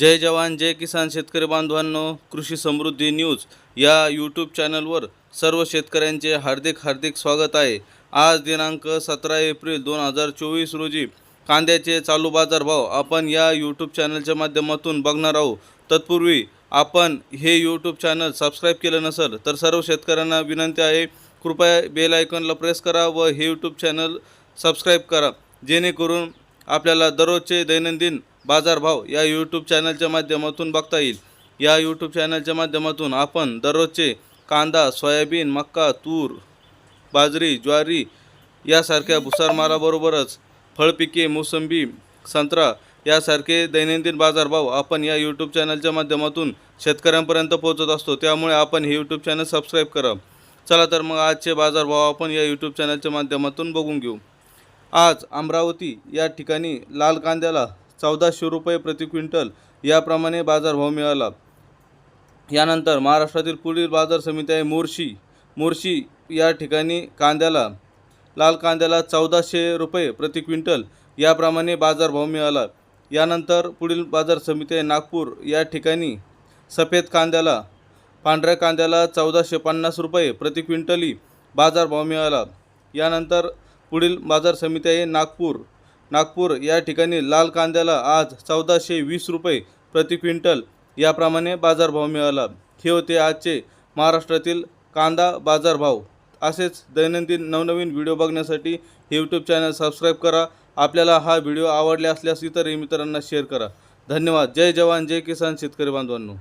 जय जवान जय किसान शेतकरी बांधवांनो कृषी समृद्धी न्यूज या यूट्यूब चॅनलवर सर्व शेतकऱ्यांचे हार्दिक हार्दिक स्वागत आहे. आज दिनांक सतरा एप्रिल दोन हजार चोवीस रोजी कांद्याचे चालू बाजारभाव आपण या यूट्यूब चॅनलच्या माध्यमातून बघणार आहोत. तत्पूर्वी आपण हे यूट्यूब चॅनल सबस्क्राईब केलं नसेल तर सर्व शेतकऱ्यांना विनंती आहे कृपया बेल आयकॉनला प्रेस करा व हे यूट्यूब चॅनल सबस्क्राईब करा. जेणेकरून आपल्याला दररोजचे दैनंदिन बाजारभाव या यूट्यूब चॅनलच्या माध्यमातून बघता येईल. या यूट्यूब चॅनलच्या माध्यमातून आपण दररोजचे कांदा सोयाबीन मक्का तूर बाजरी ज्वारी यासारख्या भुसारमाराबरोबरच फळपिके मोसंबी संत्रा यासारखे दैनंदिन बाजारभाव आपण या यूट्यूब चॅनलच्या माध्यमातून शेतकऱ्यांपर्यंत पोहोचत असतो. त्यामुळे आपण हे यूट्यूब चॅनल सबस्क्राईब करा. चला तर मग आजचे बाजारभाव आपण या यूट्यूब चॅनलच्या माध्यमातून बघून घेऊ. आज अमरावती या ठिकाणी लाल कांद्याला चौदाशे रुपये प्रति क्विंटल याप्रमाणे बाजारभाव मिळाला. यानंतर महाराष्ट्रातील पुढील बाजार समिती आहे मोर्शी मोर्शी या ठिकाणी कांद्याला लाल कांद्याला चौदाशे रुपये प्रति क्विंटल याप्रमाणे बाजारभाव मिळाला. यानंतर पुढील बाजार समिती आहे नागपूर. या ठिकाणी सफेद कांद्याला पांढऱ्या कांद्याला चौदाशे पन्नास रुपये प्रति क्विंटली बाजारभाव मिळाला. यानंतर पुढील बाजार समिती आहे नागपूर. नागपूर या ठिकाणी लाल कांद्याला आज चौदाशे वीस रुपये प्रति क्विंटल याप्रमाणे बाजारभाव मिळाला. हे होते आजचे महाराष्ट्रातील कांदा बाजारभाव. असेच दैनंदिन नवनवीन व्हिडिओ बघण्यासाठी यूट्यूब चॅनल सबस्क्राईब करा. आपल्याला हा व्हिडिओ आवडला असल्यास इतरही मित्रांना शेअर करा. धन्यवाद. जय जवान जय किसान शेतकरी बांधवांनो.